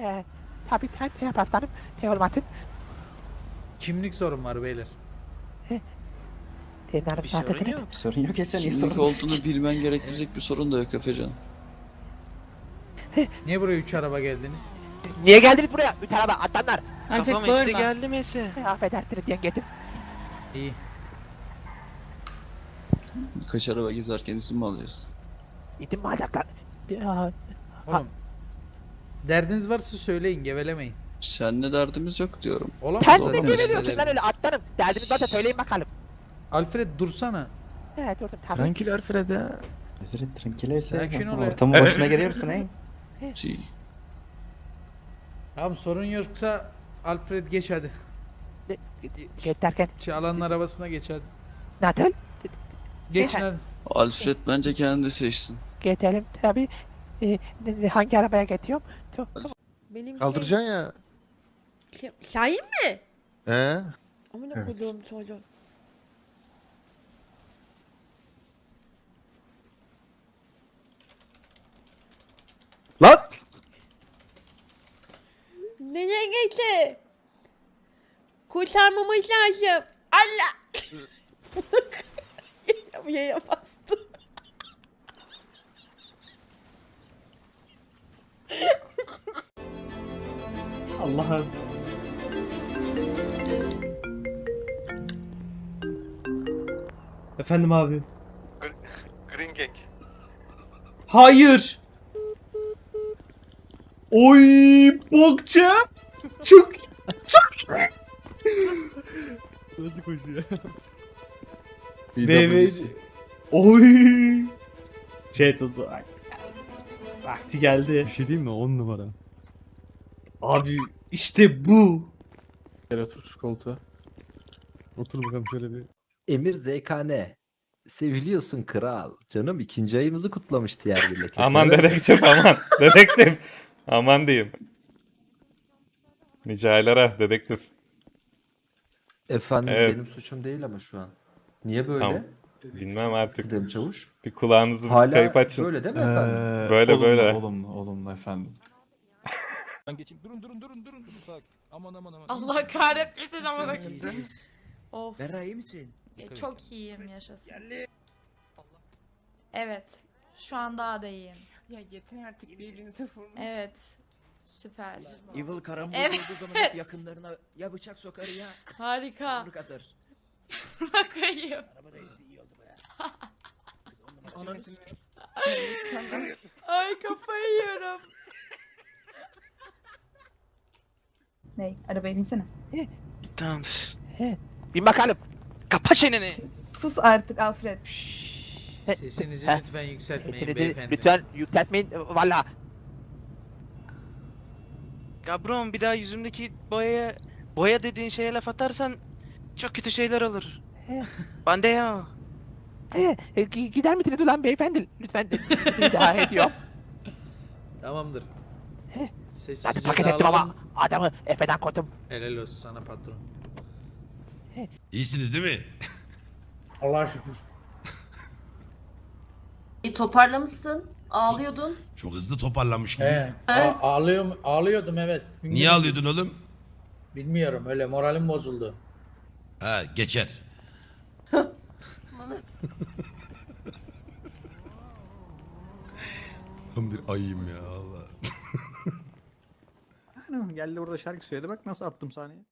He, tabii tabii tabii aslanım. Teolmat'ın. Kimlik sorun var beyler. Teolmat'ın Bir sorun yok. Sorun yok Esen niye Kimlik sorun olduğunu bilmen gerektirecek bir sorun da yok Efecan. Niye buraya üç araba geldiniz? Niye geldiniz buraya? Üç araba aslanlar. Kafama işte geldi Mese. He, affedersiniz yengetim. İyi. Birkaç araba gezerken izin mi alacağız? İdim mi alacaklar? Ya, Oğlum. Derdiniz varsa söyleyin gevelemeyin. Seninle derdimiz yok diyorum. Olamaz Kendine Zaten zaten geliyorsun lan öyle aslanım. Derdiniz varsa söyleyin bakalım. Alfred dursana. He durdum tabii. Tranquilo Alfred ya. Alfred tranquilo Sakin ol ya. Ortamın başına geliyorsun he. Şey, Tamam sorun yoksa Alfred geç hadi. Geç derken. Çağlan'ın arabasına geç hadi. Nasıl? Geç Geç. hadi. Alfred bence kendi seçsin. Geçelim tabii. Ee, ne- ne- hangi arabaya getiriyorum? Tamam. Benim Kaldıracaksın ya. Şey, Şahin mi? He? Amına Evet. koyduğum çocuğu. Lan! Nereye geçti? Kurtarmamız lazım. Allah! Yaya bastım. Allah'ım. Efendim abi. Green Gang. Hayır. Oy bokça. Çok çok. Nasıl koşuyor? BB. Oy. Chat hızı vakti geldi. Vakti geldi. Bir şey diyeyim mi? 10 numara. Abi işte bu. Gel otur şu koltuğa. Otur bakalım şöyle bir. Emir ZKN. Seviliyorsun kral. Canım ikinci ayımızı kutlamıştı yer birle. Aman dedektif aman. dedektif. Aman diyeyim. Nice aylara dedektif. Efendim Evet. benim suçum değil ama şu an. Niye böyle? Tamam. Bilmem artık. Kıdem çavuş. Bir kulağınızı bir Hala tıkayıp açın. böyle değil mi efendim? Böyle, olumlu, böyle. Olumlu olumlu efendim. Allah kahretmesin amına koyayım. Of. Berra iyi misin? Çok iyiyim yaşasın. Evet. Şu an daha da iyiyim. Ya yeter artık birbirinize vurun. Evet. Süper. Evil karambol Evet. olduğu zaman hep yakınlarına ya bıçak sokar ya Harika. yumruk atar. koyayım. Ananı Ay kafayı yiyorum. Ney? Arabaya binsene. Tamamdır. Bin bakalım. Kapa çeneni. Sus artık Alfred. Sesinizi he. lütfen yükseltmeyin Sesinizi beyefendi. lütfen yükseltmeyin. Valla. Gabron bir daha yüzümdeki boyaya boya dediğin şeye laf atarsan çok kötü şeyler olur. He. Bande ya. He, e, gi- gider misiniz ulan beyefendi? Lütfen rica ediyorum. Tamamdır. He. Sessizce Zaten paket ettim dağılalım. ama adamı Efe'den koydum. Helal olsun sana patron. İyisiniz değil mi? Allah'a şükür. İyi toparlamışsın. Ağlıyordun. Çok hızlı toparlanmış gibi. He, Evet. a- ağlıyorum, ağlıyordum evet. Niye ağlıyordun oğlum? Bilmiyorum öyle moralim bozuldu. Ha geçer. Tam bir ayıyım ya Geldi burada şarkı söyledi bak nasıl attım sahneye.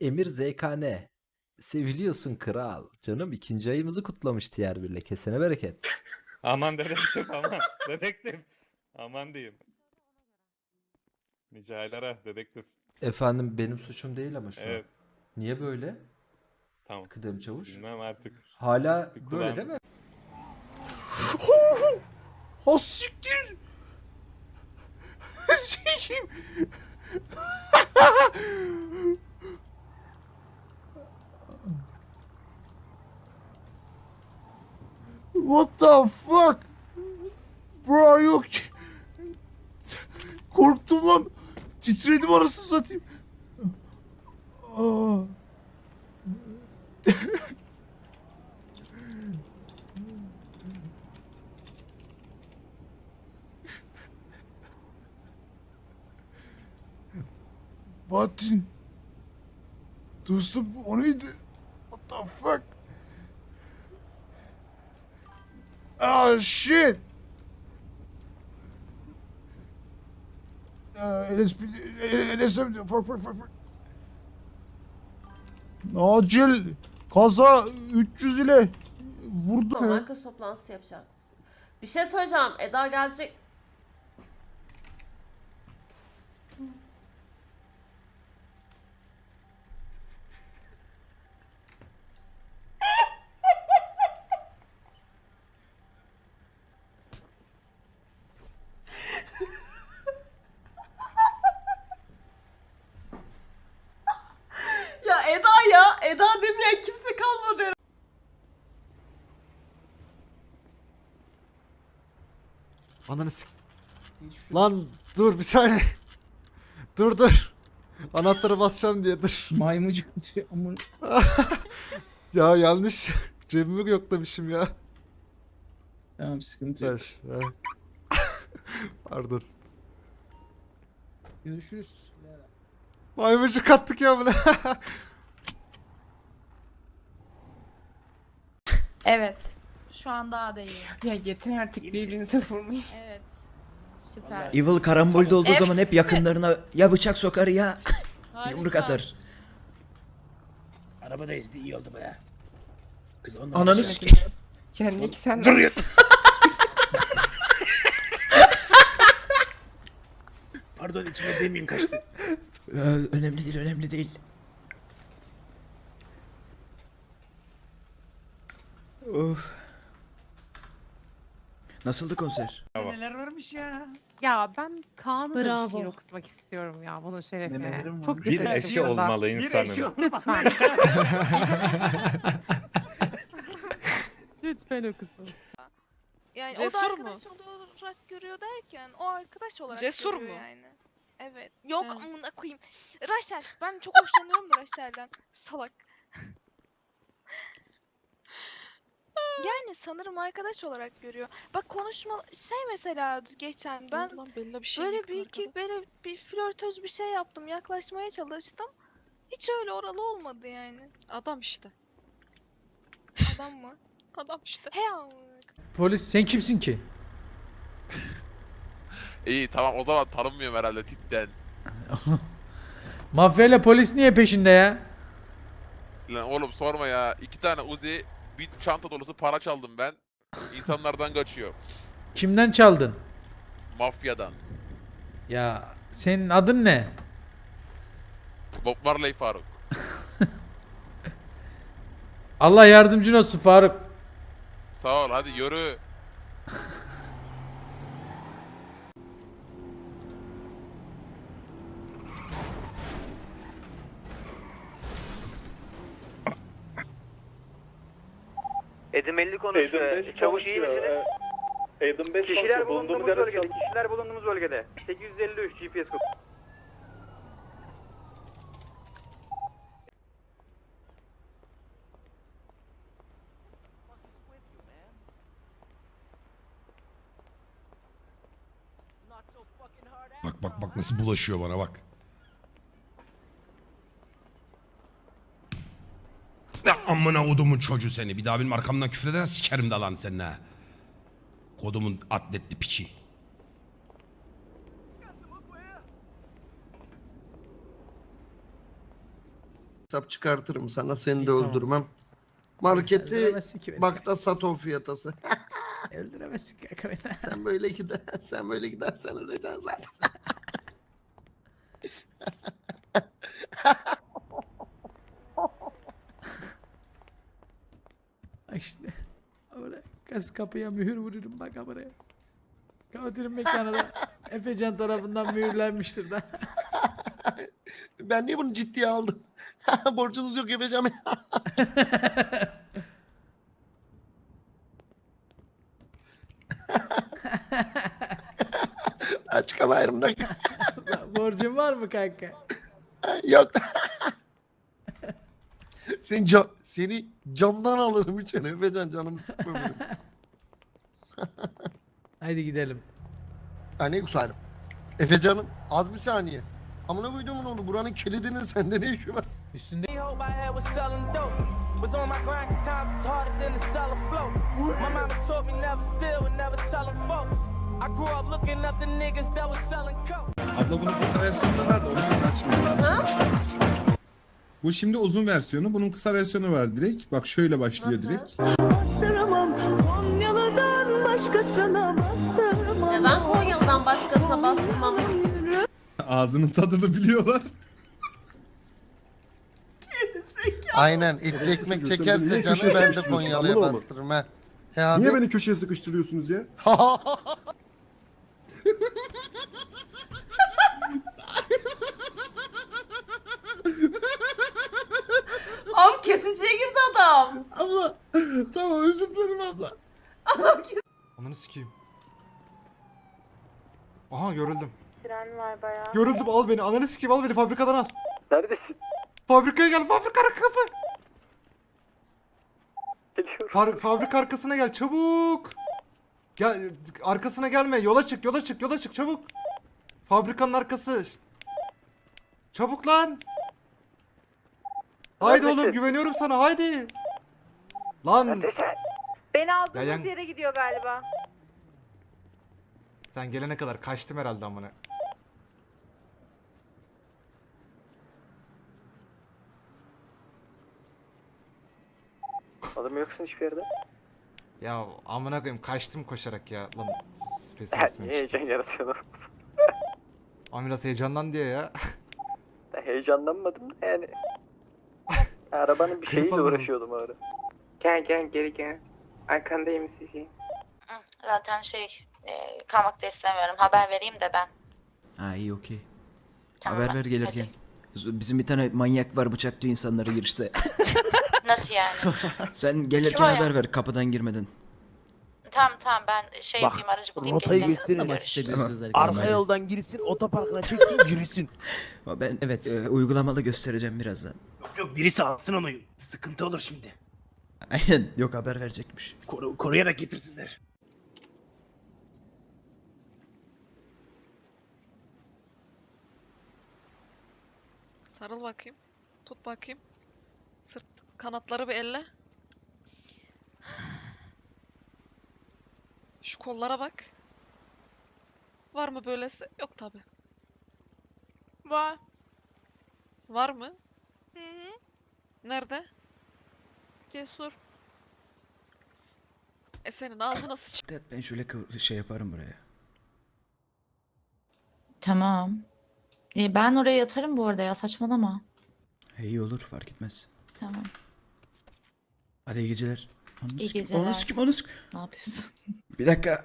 Emir ZKN. Seviliyorsun kral. Canım ikinci ayımızı kutlamıştı yer birle. Kesene bereket. Aman dedektif aman. dedektif. Aman diyeyim. Nice aylara dedektif. Efendim benim suçum değil ama şu Evet. an. Niye böyle? Tamam. Kıdem çavuş. Bilmem artık. Hala Bir böyle değil mi? Ha siktir. Sikim. What the fuck? Bro yok. Korktum lan. Titredim arasını satayım. Aa. Dostum o neydi? What the fuck? Ah shit. Uh, LSP, LSM, fuck fuck fuck fuck. Acil kaza 300 ile vurdu. Marka toplantısı yapacağız. Bir şey söyleyeceğim. Eda gelecek. Ananı sik... Lan dur bir saniye. dur dur. Anahtarı basacağım diye dur. Maymucuk aman. Ya yanlış. Cebimi yoklamışım ya. Tamam sıkıntı Ver. ver. Pardon. Görüşürüz. Maymuncuk kattık ya buna. Evet. Şu an daha da iyi. Ya yeter artık birbirinize vurmayın. Evet. Süper. Evil karambolde olduğu Evet. zaman hep yakınlarına ya bıçak sokar ya Harika. yumruk atar. Arabada ezdi iyi oldu baya. Kız onun Ananı sikeyim. Ya Nick sen Dur Pardon içime demin kaçtı. Ee, önemli değil önemli değil. Of. Nasıldı konser? Neler varmış ya. Ya ben Kaan'a da bir Bravo. şiir okumak istiyorum ya bunun şerefine. Çok. Bir güzel eşi okuyor da. olmalı insanın. Lütfen. Lütfen okusun. Yani Cesur o da mu? arkadaş olarak görüyor derken o arkadaş olarak Cesur görüyor mu? yani. Evet. Yok Hı. amına koyayım. Raşel. Ben çok hoşlanıyorum da Raşel'den. Salak. Yani sanırım arkadaş olarak görüyor. Bak konuşma şey mesela geçen ben Bella bir şey böyle bir iki böyle bir flörtöz bir şey yaptım. Yaklaşmaya çalıştım. Hiç öyle oralı olmadı yani. Adam işte. Adam mı? Adam işte. He amına Polis sen kimsin ki? İyi tamam o zaman tanınmıyorum herhalde tipten. Mafya ile polis niye peşinde ya? Lan oğlum sorma ya. iki tane Uzi, bir çanta dolusu para çaldım ben. İnsanlardan kaçıyor. Kimden çaldın? Mafyadan. Ya senin adın ne? Bob Marley Faruk. Allah yardımcın olsun Faruk. Sağ ol hadi yürü. Edim 50 konuşuyor. Çavuş iyi misiniz? Edim 5 Kişiler bulunduğumuz bölgede. Kişiler bulunduğumuz bölgede. 853 GPS kod. Bak bak bak nasıl bulaşıyor bana bak. Ya amına odumun çocuğu seni. Bir daha benim arkamdan küfür edersen sikerim de lan seninle. Kodumun atletli piçi. Hesap çıkartırım sana seni de tamam. öldürmem. Marketi Öldüremezsin ki beni. bak da sat o fiyatası. Öldüremezsin kanka beni. sen böyle gider, sen böyle gidersen öleceksin zaten. Bak şimdi. Oraya gaz kapıya mühür vururum bak buraya. Kapatırım mekanı da. Efecan tarafından mühürlenmiştir da. Ben niye bunu ciddiye aldım? Borcunuz yok yapacağım ya. Açık ayrımda Borcun var mı kanka? yok. seni, can, seni camdan alırım içeri. Efecan canımı sıkma benim. Haydi gidelim. Ha ne kusarım. Efecan'ım az bir saniye. Amına koyduğumun onu buranın kilidinin sende ne işi var? Üstünde Was on my grind cause times was harder than the cellar float. My mama told me never steal and never tellin' folks. I grew up looking up the niggas that was selling coke. Abla bunun kısa versiyonu var da onu sana açmayayım. Bu şimdi uzun versiyonu. Bunun kısa versiyonu var direkt. Bak şöyle başlıyor Nasıl? direkt. Neden Konyalı'dan başkasına bastırmam? Ağzının tadını biliyorlar. Aynen etli ekmek çekerse canı ben de Konyalı'ya bastırırım ha. He abi. beni köşeye sıkıştırıyorsunuz ya? Abi kesiciye girdi adam. Abla tamam özür dilerim abla. Ananı sikeyim. Aha görüldüm. Tren var bayağı. Görüldüm al beni. Ananı sikeyim al beni fabrikadan al. Neredesin? Fabrikaya gel fabrika kapı. Fa- fabrika arkasına gel çabuk. Gel arkasına gelme. Yola çık, yola çık, yola çık çabuk. Fabrikanın arkası. Çabuk lan. Haydi oğlum güveniyorum sana haydi. Lan Beni aldığınız Ya yan- yere gidiyor galiba. sen gelene kadar kaçtım herhalde amına. Adam yoksun hiçbir yerde. Ya amına koyayım kaçtım koşarak ya. Lan spesifismiş. heyecan yaratıyorsun? Amiras heyecandan diye ya. Heyecanlanmadım da yani. Arabanın bir şeyiyle alalım. uğraşıyordum orada. Gel gel geri gel. Arkandayım sizi. Zaten şey kalmak da istemiyorum. Haber vereyim de ben. Ha iyi okey. Tamam, Haber ver gelirken. Bizim bir tane manyak var bıçaklıyor insanları girişte. Nasıl yani? Sen gelirken Kim o ya? haber ver kapıdan girmeden. Tamam tamam ben şey Bak, yapayım aracı bulayım Rotayı geleceğim. gösterin. Tamam. Arka Tamam. yoldan girsin otoparkına çeksin yürüsün. Ama Ben Evet. e, uygulamalı göstereceğim birazdan. Yok yok birisi alsın onu. Sıkıntı olur şimdi. Aynen yok haber verecekmiş. Koru, koruyarak getirsinler. Sarıl bakayım. Tut bakayım. Sırt kanatları bir elle. Şu kollara bak. Var mı böylesi? Yok tabi. Var. Var mı? Hı hı. Nerede? Cesur. E senin ağzına sıç. Evet, Ben şöyle kıv- şey yaparım buraya. Tamam. E, ben oraya yatarım bu arada ya saçmalama. He, iyi olur fark etmez. Tamam. Hadi iyi geceler. Onu İyi sikim, geceler. Onu sikim, onu sikim. Ne yapıyorsun? Bir dakika.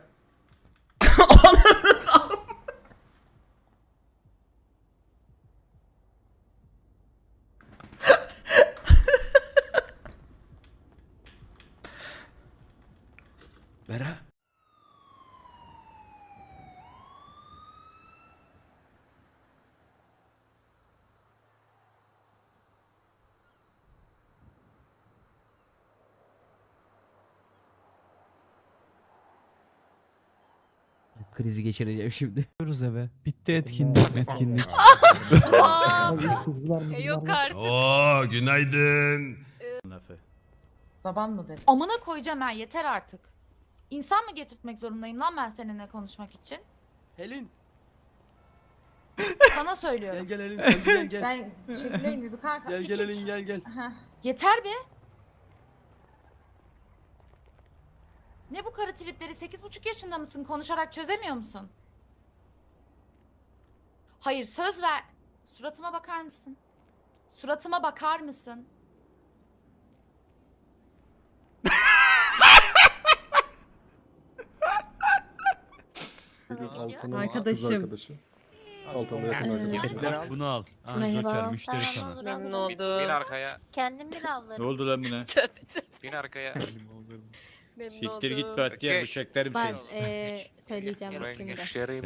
Krizi geçireceğim şimdi. Gidiyoruz eve. Bitti etkinlik etkinlik. Yok artık. Oo günaydın. Baban mı dedi? Amına koyacağım ha yeter artık. İnsan mı getirtmek zorundayım lan ben seninle konuşmak için? Helin Sana söylüyorum. gel Helin gel gel Ben çekileyim bir kanka. sikik. gel gel. Heh. Yeter be. Ne bu kara tripleri? Sekiz buçuk yaşında mısın? Konuşarak çözemiyor musun? Hayır söz ver. Suratıma bakar mısın? Suratıma bakar mısın? Altan'ın Arkadaşım. kız arkadaşı. Altan'la yakın Bunu al. Ah, Joker müşteri sana. Memnun oldum. Bin arkaya. Kendim bile avlarım. Ne oldu lan buna? Bin arkaya. Memnun oldum. Bahçeye bıçaklarım Ben eee söyleyeceğim şimdi.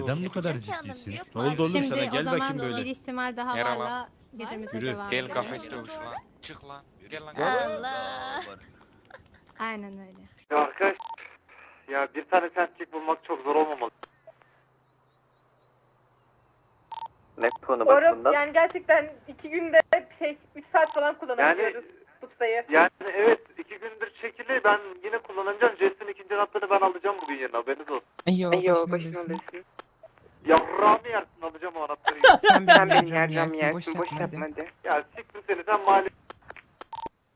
Neden bu kadar ciddisin? Ne oldu oğlum Şimdi sana? o Gel zaman bakayım böyle. Bir ihtimal daha Merhaba. varla gecemize Yürü, devam Gel edelim. kafes dövüş lan. Çık lan. Gel lan. Allah. Aynen öyle. Ya arkadaş ya bir tane sentlik bulmak çok zor olmamalı. Ne konu bakımından? Yani gerçekten iki günde şey 3 saat falan kullanabiliyoruz bu sayı. Yani evet iki gündür çekili ben yine kullanacağım. Jess'in ikinci anahtarını ben alacağım bugün yerine haberiniz olsun. Eyvah başına olasın. Yavrağımı yersin alacağım o anahtarı. Sen beni yercam yersin boş yapma hadi. ya siktir seni sen mali...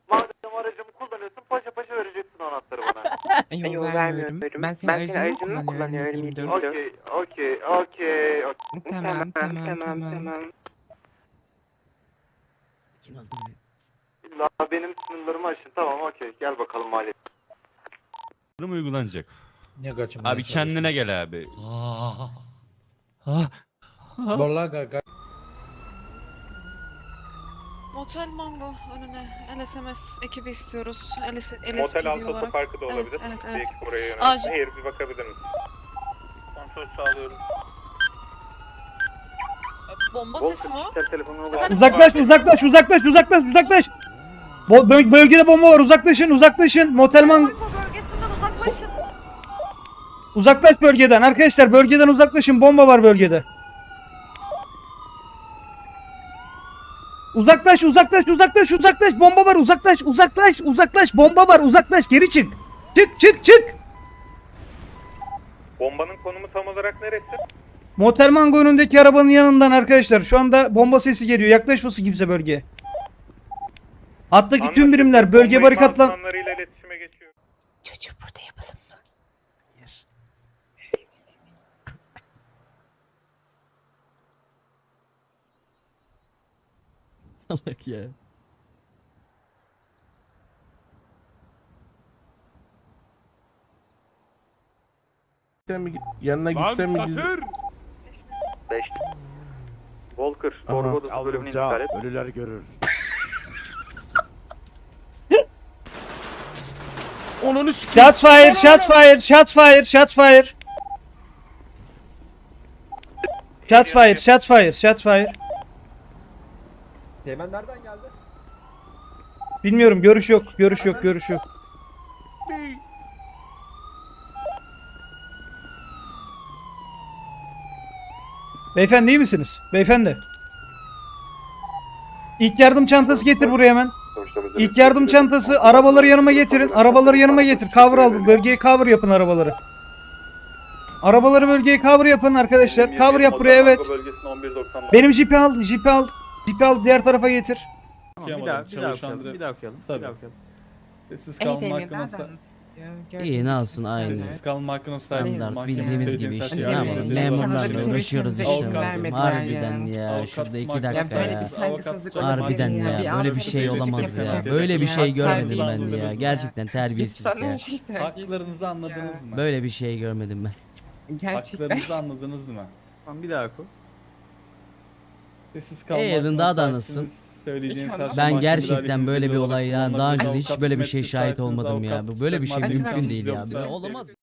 Madem aracımı kullanıyorsun paşa paşa vereceksin o anahtarı bana. Yok vermiyorum. Ben senin aracını mı kullanıyorum? Okey okey okey. okey. Tamam tamam tamam tamam. İlla benim sınırlarımı aşın tamam okey gel bakalım mali. mı uygulanacak? Ne kaçırmaya Abi kendine gel abi. Vallahi kanka. Motel Mango önüne LSMS ekibi istiyoruz. LS, Motel Altosu Parkı da olabilir. Evet, evet, evet. Bir buraya yönel. Acil. Hayır bir bakabilir misin? Kontrol sağlıyorum. Bomba sesi mi o? Uzaklaş uzaklaş uzaklaş uzaklaş uzaklaş. Bo- böl- bölgede bomba var uzaklaşın uzaklaşın. Motelman uzaklaş bölgeden arkadaşlar bölgeden uzaklaşın bomba var bölgede. Uzaklaş uzaklaş uzaklaş uzaklaş bomba var uzaklaş uzaklaş uzaklaş bomba var uzaklaş geri çık. Çık çık çık. Bombanın konumu tam olarak neresi? Motel Mango önündeki arabanın yanından arkadaşlar. Şu anda bomba sesi geliyor. Yaklaşmasın kimse bölgeye. Hattaki tüm birimler bölge barikatlan... iletişime geçiyor. Çocuğu burada yapalım mı? Salak ya. Yanına gitsem mi? Volker, Borgo bölümünü iptal et. Ölüler görür. Onunu sikeyim. Shots fire, shots fire, shots fire, shots fire. Shots fire, shots fire, shots fire. Teğmen nereden geldi? Bilmiyorum görüş yok, görüş yok, görüş yok. Beyefendi iyi misiniz? Beyefendi. İlk yardım çantası getir buraya hemen. İlk yardım çantası arabaları yanıma getirin. Arabaları yanıma getir. Cover al. Bölgeye cover yapın arabaları. Arabaları bölgeye cover yapın arkadaşlar. Cover yap buraya evet. Benim jipi al. Jipi al. Jipi al diğer tarafa getir. Bir daha, bir daha okuyalım, bir daha okuyalım. Bir daha okuyalım. Sessiz Demir nereden? İyi ne olsun aynı. kalma hakkına Standart bildiğimiz gibi işte ne yapalım da bir uğraşıyoruz işte. Harbiden ya. şurada iki dakika Ya Harbiden ya böyle bir şey olamaz ya. Böyle bir şey görmedim ben ya. Gerçekten terbiyesizlik ya. şey terbiyesizlik anladınız mı? Böyle bir şey görmedim ben. Gerçekten. anladınız mı? Tamam bir daha oku. Sessiz kalma Ee, Alan daha da anasın. Söyleyeceğin İnşallah. Ben gerçekten böyle bir olay ya daha önce hiç böyle bir şey şahit olmadım ya. Bu Böyle bir şey mümkün değil ya. Böyle olamaz.